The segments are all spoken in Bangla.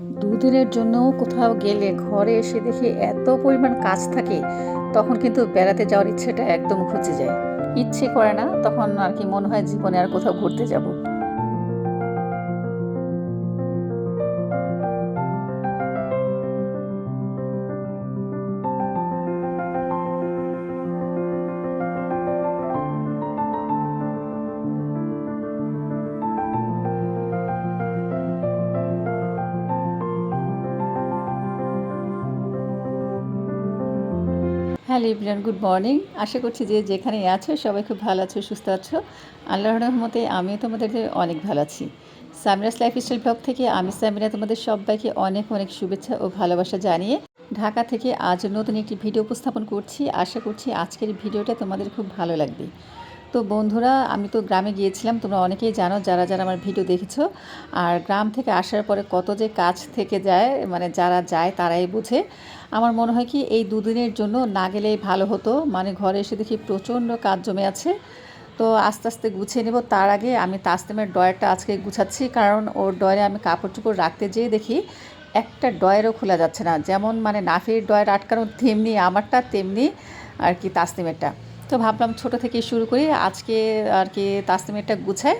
দুদিনের জন্য কোথাও গেলে ঘরে এসে দেখে এত পরিমাণ কাজ থাকে, তখন কিন্তু বেড়াতে যাওয়ার ইচ্ছেটা একদম ঘুচে যায়। ইচ্ছে করে না, তখন আর কি মনে হয় জীবনে আর কোথাও ঘুরতে যাব। Hello Ibran good morning. আশা করছি যে যেখানে আছো, সবাই খুব ভালো আছো, সুস্থ আছো। আল্লাহর রহমতে আমিও তোমাদের অনেক ভালো আছি। সামিরাস লাইফস্টাইল ব্লগ থেকে আমি সামিরা তোমাদের সবাইকে অনেক অনেক শুভেচ্ছা ও ভালোবাসা জানিয়ে ঢাকা থেকে আজ নতুন একটি ভিডিও উপস্থাপন করছি। আশা করছি আজকের ভিডিওটা তোমাদের খুব ভালো লাগবে। তো বন্ধুরা, আমি তো গ্রামে গিয়েছিলাম, তোমরা অনেকেই জানো যারা যারা আমার ভিডিও দেখেছ। আর গ্রাম থেকে আসার পরে কত যে কাজ থেকে যায় মানে যারা যায় তারাই বুঝে। আমার মনে হয় কি, এই দুদিনের জন্য না গেলেই ভালো হতো। মানে ঘরে এসে দেখি প্রচণ্ড কাজ জমে আছে। তো আস্তে আস্তে গুছিয়ে নেব। তার আগে আমি তাসলিমের ডয়ারটা আজকে গুছাচ্ছি। কারণ ওর ডয়ারে আমি কাপড় চোপড় রাখতে যেয়ে দেখি একটা ডয়ারও খোলা যাচ্ছে না। যেমন মানে নাফির ডয়ার আটকানো তেমনি, আমারটা তেমনি, আর কি তাসলিমেরটা তো ভাবলাম ছোট থেকে শুরু করি। আজকে আর কি তাসলিমেরটা গুছায়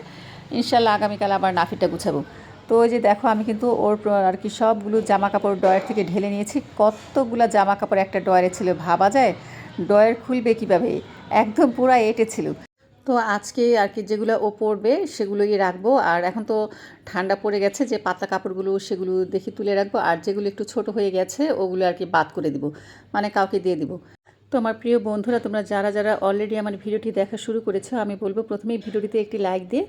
ইনশাল্লাহ আগামীকাল আবার নাফিরটা গুছাবো। তো ওই যে দেখো, আমি কিন্তু ওর আর কি সবগুলো জামা কাপড় ডয়ার থেকে ঢেলে নিয়েছি। কতগুলো জামা কাপড় একটা ডয়ারে ছিল ভাবা যায়? ডয়ার খুলবে কীভাবে? একদম পুরো এঁটে ছিল। তো আজকে আর কি যেগুলো ও পরবে সেগুলোই রাখব। আর এখন তো ঠান্ডা পড়ে গেছে যে পাতলা কাপড়গুলো সেগুলো দেখি তুলে রাখব। আর যেগুলো একটু ছোট হয়ে গেছে, ওগুলো আর কি বাদ করে দিব। মানে কাউকে দিয়ে দিব। তো আমার প্রিয় বন্ধুরা, তোমরা যারা যারা অলরেডি আমার ভিডিওটি দেখা শুরু করেছ, আমি বলব প্রথমেই ভিডিওটিতে একটি লাইক দিয়ে,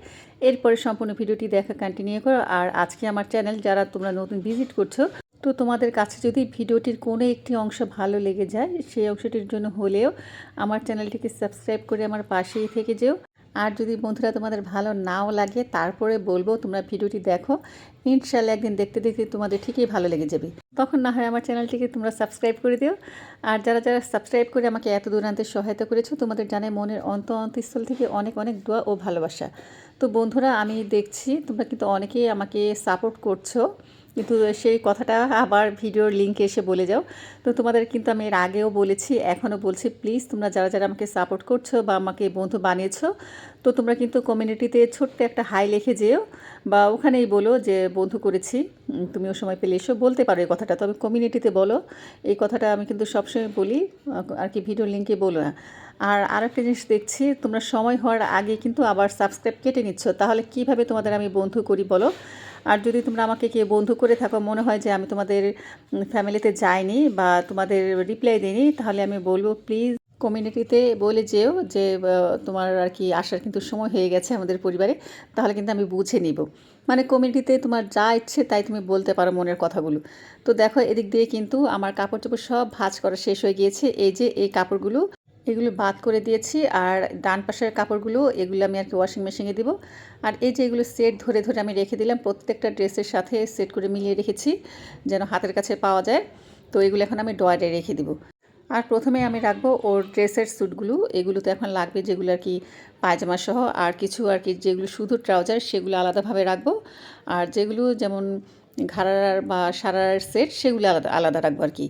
এরপরে সম্পূর্ণ ভিডিওটি দেখা কন্টিনিউ করো। আর আজকে আমার চ্যানেল যারা তোমরা নতুন ভিজিট করছ, তো তোমাদের কাছে যদি ভিডিওটির কোনো একটি অংশ ভালো লেগে যায়, সেই অংশটির জন্য হলেও আমার চ্যানেলটিকে সাবস্ক্রাইব করে আমার পাশেই থেকে যেও। আর যদি বন্ধুরা তোমাদের ভালো নাও লাগে, তারপরে বলব তোমরা ভিডিওটি দেখো। ইনশাল্লাহ একদিন দেখতে দেখতে তোমাদের ঠিকই ভালো লেগে যাবে। তখন না হয় আমার চ্যানেলটিকে তোমরা সাবস্ক্রাইব করে দিও। আর যারা যারা সাবস্ক্রাইব করে আমাকে এত দূরান্তে সহায়তা করেছ, তোমাদের জানাই মনের অন্ত অন্তঃস্থল থেকে অনেক অনেক দোয়া ও ভালোবাসা। তো বন্ধুরা, আমি দেখছি তোমরা কিন্তু অনেকেই আমাকে সাপোর্ট করছ। কিন্তু সেই কথাটা আবার ভিডিওর লিঙ্কে এসে বলে যাও। তো তোমাদের কিন্তু আমি এর আগেও বলেছি, এখনও বলছি প্লিজ তোমরা যারা যারা আমাকে সাপোর্ট করছ বা আমাকে বন্ধু বানিয়েছো তো তোমরা কিন্তু কমিউনিটিতে ছোট্ট একটা হাই লিখে যেও বা ওখানেই বলো যে, বন্ধু করেছি তুমি ও সময় পেলে এসো। বলতে পারো এই কথাটা। তবে কমিউনিটিতে বলো, এই কথাটা আমি কিন্তু সবসময় বলি আর কি ভিডিও লিঙ্কে বলো না। আর আরেকটা জিনিস দেখছি, তোমরা সময় হওয়ার আগে কিন্তু আবার সাবস্ক্রাইব কেটে নিচ্ছ। তাহলে কীভাবে তোমাদের আমি বন্ধু করি বলো? আর যদি তোমরা আমাকে কে বন্ধু করে থাকো, মনে হয় যে আমি তোমাদের ফ্যামিলিতে যাইনি বা তোমাদের রিপ্লাই দিইনি, তাহলে আমি বলব প্লিজ কমিউনিটিতে বলে যেও যে তোমার আর কি আসার কিন্তু সময় হয়ে গেছে আমাদের পরিবারে, তাহলে কিন্তু আমি বুঝে নিব। মানে কমিউনিটিতে তোমার যা ইচ্ছে তাই তুমি বলতে পারো মনের কথাগুলো। তো দেখো, এদিক দিয়ে কিন্তু আমার কাপড় চোপড় সব ভাজ করা শেষ হয়ে গিয়েছে। এই যে, এই কাপড়গুলো, এগুলো বাদ করে দিয়েছি আর ডান পাশের কাপড়গুলো, এগুলো আমি আর কি ওয়াশিং মেশিনে দিব। আর এই যে, এগুলো সেট ধরে ধরে আমি রেখে দিলাম, প্রত্যেকটা ড্রেসের সাথে সেট করে মিলিয়ে রেখেছি, যেন হাতের কাছে পাওয়া যায়। তো এগুলো এখন আমি ডয়ারে রেখে দিব। আর প্রথমে আমি রাখব ওর ড্রেসের স্যুটগুলো। এগুলো তো এখন লাগবে যেগুলো আর কি পায়জামা সহ, আর কিছু আর কি যেগুলো শুধু ট্রাউজার সেগুলো আলাদাভাবে রাখব। আর যেগুলো যেমন ঘাড়ার বা সারার সেট সেগুলো আলাদা আলাদা রাখব আর কি।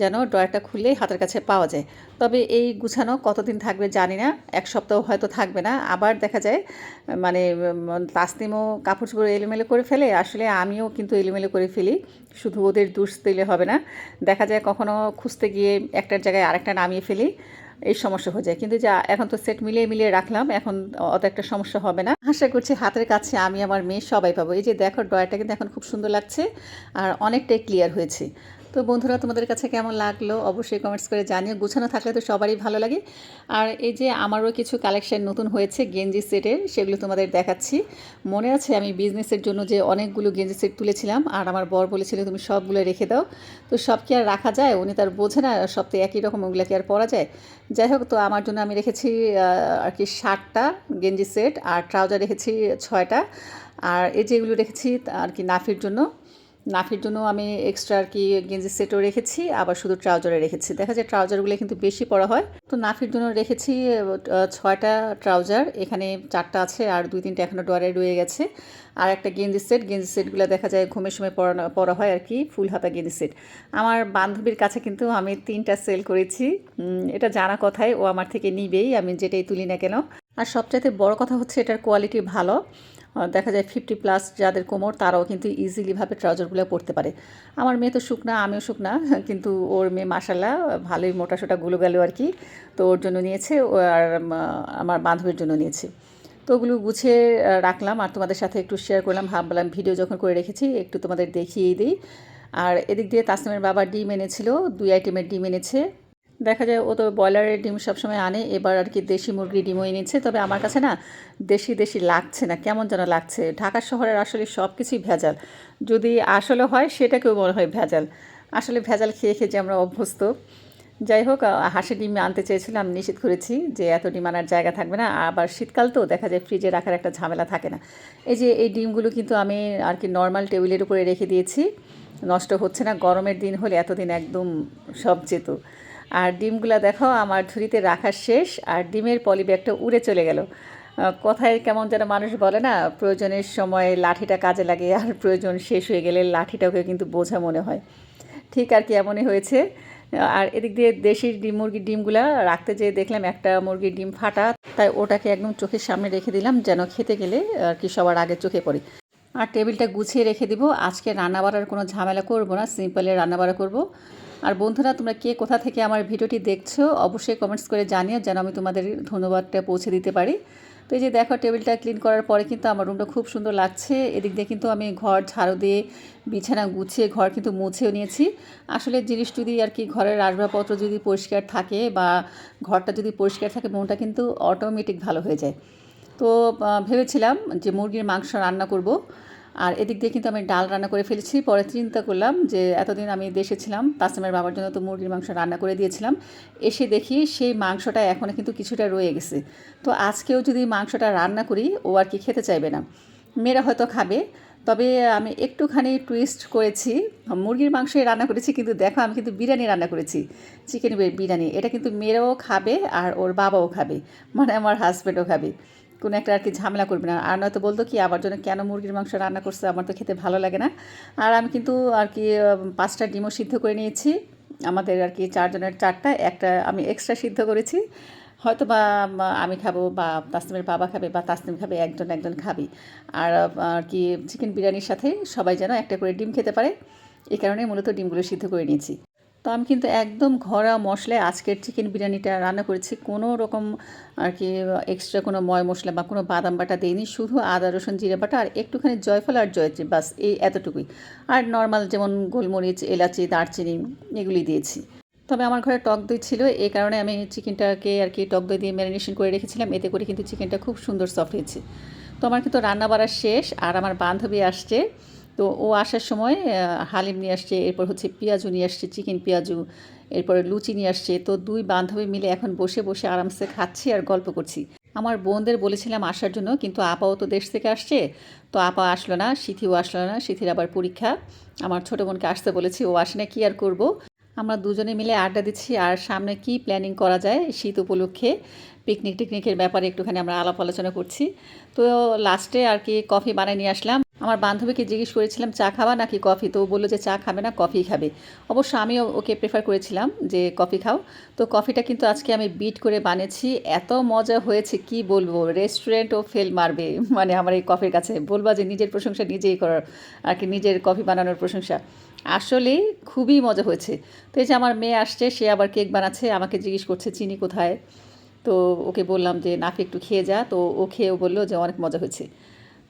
যেন ড্রয়ারটা খুললেই হাতের কাছে পাওয়া যায়। তবে এই গুছানো কতদিন থাকবে জানি না, এক সপ্তাহ হয়তো থাকবে না। আবার দেখা যায় মানে তাসনিমও কাপড় চোপড় এলোমেলো করে ফেলে। আসলে আমিও কিন্তু এলোমেলো করে ফেলি। শুধু ওদের দুষ দিলে হবে না। দেখা যায় কখনো খুঁজতে গিয়ে একটার জায়গায় আরেকটা নামিয়ে ফেলি। এই সমস্যা হয়ে যায়। কিন্তু যা, এখন তো সেট মিলিয়ে মিলিয়ে রাখলাম, এখন অত একটা সমস্যা হবে না। আশা করছি হাতের কাছে আমি, আমার মেয়ে সবাই পাবো। এই যে দেখো, ড্রয়ারটা কিন্তু এখন খুব সুন্দর লাগছে আর অনেকটাই ক্লিয়ার হয়েছে। তো বন্ধুরা, তোমাদের কাছে কেমন লাগল অবশ্যই কমেন্টস করে জানিও। গুছানো থাকলে তো সবারই ভালো লাগে। আর এই যে আমারও কিছু কালেকশন নতুন হয়েছে গেঞ্জি সেটের সেগুলো তোমাদের দেখাচ্ছি। মনে আছে আমি বিজনেসের জন্য যে অনেকগুলো গেঞ্জি সেট তুলেছিলাম, আর আমার বর বলেছিল তুমি সবগুলো রেখে দাও। তো সব কি আর রাখা যায়? উনি তার বোঝে না সব তো একই রকম, ওগুলো কি আর পরা যায়? যাই হোক, তো আমার জন্য আমি রেখেছি আর কি ষাটটা গেঞ্জি সেট আর ট্রাউজার রেখেছি ছয়টা। আর এই যেগুলো রেখেছি, আর কি নাফির জন্য। নাফির জন্য আমি এক্সট্রা আর কি গেঞ্জি সেটও রেখেছি, আবার শুধু ট্রাউজারে রেখেছি। দেখা যায় ট্রাউজারগুলো কিন্তু বেশি পরা হয়। তো নাফির জন্য রেখেছি ছয়টা ট্রাউজার এখানে চারটা আছে আর দুই তিনটা এখনও ডোয়ারে রয়ে গেছে। আর একটা গেঞ্জি সেট গেঞ্জি সেটগুলো দেখা যায় ঘুমের সময় পরানো পরা হয় আর কি, ফুল হাতা গেঞ্জি সেট আমার বান্ধবীর কাছে কিন্তু আমি তিনটা সেল করেছি। এটা জানা কথাই, ও আমার থেকে নিবেই, আমি যেটাই তুলি না কেন। আর সবচাইতে বড় কথা হচ্ছে এটার কোয়ালিটি ভালো। দেখা যায় ফিফটি প্লাস যাদের কোমর, তারাও কিন্তু ইজিলিভাবে ট্রাউজারগুলো পরতে পারে। আমার মেয়ে তো শুকনা, আমিও শুকনা, কিন্তু ওর মেয়ে মাসাল্লাহ ভালোই মোটা সোটা গুলো গেল আর কি। তো ওর জন্য নিয়েছে আর আমার বান্ধবীর জন্য নিয়েছে। তো ওগুলো গুছিয়ে রাখলাম আর তোমাদের সাথে একটু শেয়ার করলাম, ভাবলাম ভিডিও যখন করে রেখেছি, একটু তোমাদের দেখিয়েই দিই। আর এদিক দিয়ে তাসনিমের বাবা ডিম এনেছিল, দুই আইটেমের ডিম এনেছে। দেখা যায় ও তো ব্রয়লারের ডিম সবসময় আনে, এবার আর কি দেশি মুরগির ডিমও এনেছে। তবে আমার কাছে না দেশি দেশি লাগছে না, কেমন যেন লাগছে। ঢাকা শহরের আসলে সব কিছুই ভেজাল। যদি আসলে হয়, সেটাকেও মনে হয় ভেজাল। আসলে ভেজাল খেয়ে খেয়ে যে আমরা অভ্যস্ত। যাই হোক হাঁসের ডিম আনতে চেয়েছিলাম, নিষেধ করেছি যে এত ডিম আনার জায়গা থাকবে না। আবার শীতকাল তো, দেখা যায় ফ্রিজে রাখার একটা ঝামেলা থাকে না। এই যে এই ডিমগুলো কিন্তু আমি আর কি নর্মাল টেবিলের উপরে রেখে দিয়েছি। নষ্ট হচ্ছে না, গরমের দিন হলে এতদিন একদম সব যেত। আর ডিমগুলা দেখো, আমার ঝুড়িতে রাখা শেষ, আর ডিমের পলিব্যাগটা উড়ে চলে গেল। কথায় কেমন যেন মানুষ বলে না, প্রয়োজনের সময় লাঠিটা কাজে লাগে, আর প্রয়োজন শেষ হয়ে গেলে লাঠিটাকে কিন্তু বোঝা মনে হয়। ঠিক আর কি এমনই হয়েছে। আর এদিক দিয়ে দেশি ডিম, মুরগির ডিমগুলা রাখতে যেয়ে দেখলাম একটা মুরগির ডিম ফাটা, তাই ওটাকে একদম চোখের সামনে রেখে দিলাম, যেন খেতে গেলে আর কি সবার আগে চোখে পড়ে। আর টেবিলটা গুছিয়ে রেখে দিব। আজকে রান্না বাড়ার কোনো ঝামেলা করব না, সিম্পলে রান্না বাড়া করব। আর বন্ধুরা, তোমরা কে কোথা থেকে আমার ভিডিওটি দেখছ, অবশ্যই কমেন্টস করে জানিও, যেন আমি তোমাদের ধন্যবাদটা পৌঁছে দিতে পারি। তো এই যে দেখো, টেবিলটা ক্লিন করার পরে কিন্তু আমার রুমটা খুব সুন্দর লাগছে। এদিক দিয়ে কিন্তু আমি ঘর ঝাড়ু দিয়ে বিছানা গুছিয়ে ঘর কিন্তু মুছেও নিয়েছি। আসলে জিনিস যদি আর কি ঘরের আসবাবপত্র যদি পরিষ্কার থাকে বা ঘরটা যদি পরিষ্কার থাকে, মনটা কিন্তু অটোমেটিক ভালো হয়ে যায়। তো ভেবেছিলাম যে মুরগির মাংস রান্না করব। আর এদিক দিয়ে কিন্তু আমি ডাল রান্না করে ফেলেছি। পরে চিন্তা করলাম যে এতদিন আমি দেশে ছিলাম, তাসিমের বাবার জন্য তো মুরগির মাংস রান্না করে দিয়েছিলাম। এসে দেখি সেই মাংসটা এখনও কিন্তু কিছুটা রয়ে গেছে। তো আজকেও যদি মাংসটা রান্না করি, ও আর কি খেতে চাইবে না। মেয়েরা হয়তো খাবে, তবে আমি একটুখানি টুইস্ট করেছি। মুরগির মাংসই রান্না করেছি, কিন্তু দেখো আমি কিন্তু বিরিয়ানি রান্না করেছি। চিকেন বিরিয়ানি, এটা কিন্তু মেয়েরাও খাবে আর ওর বাবাও খাবে। মানে আমার হাজব্যান্ডও খাবে। কোনো একটা আর কি ঝামেলা করবে না। আর নয়তো বলতো কি আমার জন্য কেন মুরগির মাংস রান্না করছে, আমার তো খেতে ভালো লাগে না। আর আমি কিন্তু আর কি পাঁচটা ডিমও সিদ্ধ করে নিয়েছি। আমাদের আর কি চারজনের চারটা, একটা আমি এক্সট্রা সিদ্ধ করেছি। হয়তো বা আমি খাব বা তাসনিমের বাবা খাবে বা তাসনিম খাবে, একজন একজন খাবে। আর আর কি চিকেন বিরিয়ানির সাথে সবাই যেন একটা করে ডিম খেতে পারে। এই কারণে মূলত ডিমগুলো সিদ্ধ করে নিয়েছি। তো আমি কিন্তু একদম ঘরোয়া মশলায় আজকের চিকেন বিরিয়ানিটা রান্না করেছি। কোনো রকম আর কি এক্সট্রা কোনো ময় মশলা বা কোনো বাদাম বাটা দিইনি, শুধু আদা, রসুন, জিরে বাটা আর একটুখানি জয়ফল আর জয়ত্রী, বাস এই এতটুকুই। আর নর্মাল যেমন গোলমরিচ, এলাচি, দারচিনি এগুলি দিয়েছি। তবে আমার ঘরে টক দই ছিল এই কারণে আমি চিকেনটাকে আর কি টক দই দিয়ে ম্যারিনেশন করে রেখেছিলাম। এতে করে কিন্তু চিকেনটা খুব সুন্দর সফট হয়েছে। তো আমার কিন্তু রান্না বাড়া শেষ আর আমার বান্ধবী আসছে। তো ও আসার সময় হালিম নিয়ে আসছে, এরপর হচ্ছে পেঁয়াজু নিয়ে আসছে, চিকেন পেঁয়াজু, এরপরে লুচি নিয়ে আসছে। তো দুই বান্ধবী মিলে এখন বসে বসে আরামসে খাচ্ছি আর গল্প করছি। আমার বোনদের বলেছিলাম আসার জন্য, কিন্তু আপাও তো দেশ থেকে আসছে। তো আপা আসলো না, সিথিও আসলো না, সিথির আবার পরীক্ষা। আমার ছোটো বোনকে আসতে বলেছি, ও আসে না, কী আর করব? আমরা দুজনে মিলে আড্ডা দিচ্ছি, আর সামনে কি প্ল্যানিং করা যায়, শীত উপলক্ষে পিকনিক টিকনিকের ব্যাপারে একটুখানি আমরা আলাপ আলোচনা করছি। তো লাস্টে আর কি কফি বানিয়ে নিয়ে আসলাম। আমার বান্ধবীকে জিজ্ঞেস করেছিলাম, চা খাবা নাকি কফি? তো বলল যে, চা খাবে না, কফি খাবে। অবশ্য আমিও ওকে প্রেফার করেছিলাম যে, কফি খাও। তো কফিটা কিন্তু আজকে আমি বিট করে বানিয়েছি। এত মজা হয়েছে, কি বলব? রেস্টুরেন্টও ফেল মারবে। মানে আমার এই কফির কাছে। বলবা যে, নিজের প্রশংসা নিজেই করার, আর কি নিজের কফি বানানোর প্রশংসা। আসলে খুবই মজা হয়েছে। তো এই যে, আমার মেয়ে আসছে, সে আবার কেক বানাচ্ছে, আমাকে জিজ্ঞেস করছে, চিনি কোথায়? তো ওকে বললাম যে নাফি একটু খেয়ে যা। তো ও খেয়েও বলল যে, অনেক মজা হয়েছে।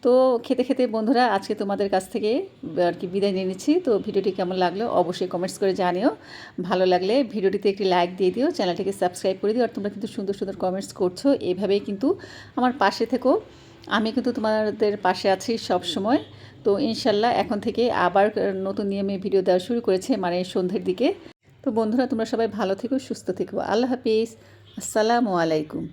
তো খেতে খেতে বন্ধুরা, আজকে তোমাদের কাছ থেকে আর কি বিদায় নিয়ে নিচ্ছি। তো ভিডিওটি কেমন লাগল অবশ্যই কমেন্টস করে জানিও। ভালো লাগলে ভিডিওটিতে একটি লাইক দিয়ে দিও, চ্যানেলটিকে সাবস্ক্রাইব করে দিও। আর তোমরা কিন্তু সুন্দর সুন্দর কমেন্টস করছ, এভাবেই কিন্তু আমার পাশে থেকো। আমি কিন্তু তোমাদের পাশে আছি সব সময় তো ইনশাল্লাহ এখন থেকে আবার নতুন নিয়মে ভিডিও দেওয়া শুরু করেছে মানে সন্ধ্যের দিকে। তো বন্ধুরা, তোমরা সবাই ভালো থেকো, সুস্থ থেকো। আল্লাহ হাফিজ। আসসালামু আলাইকুম।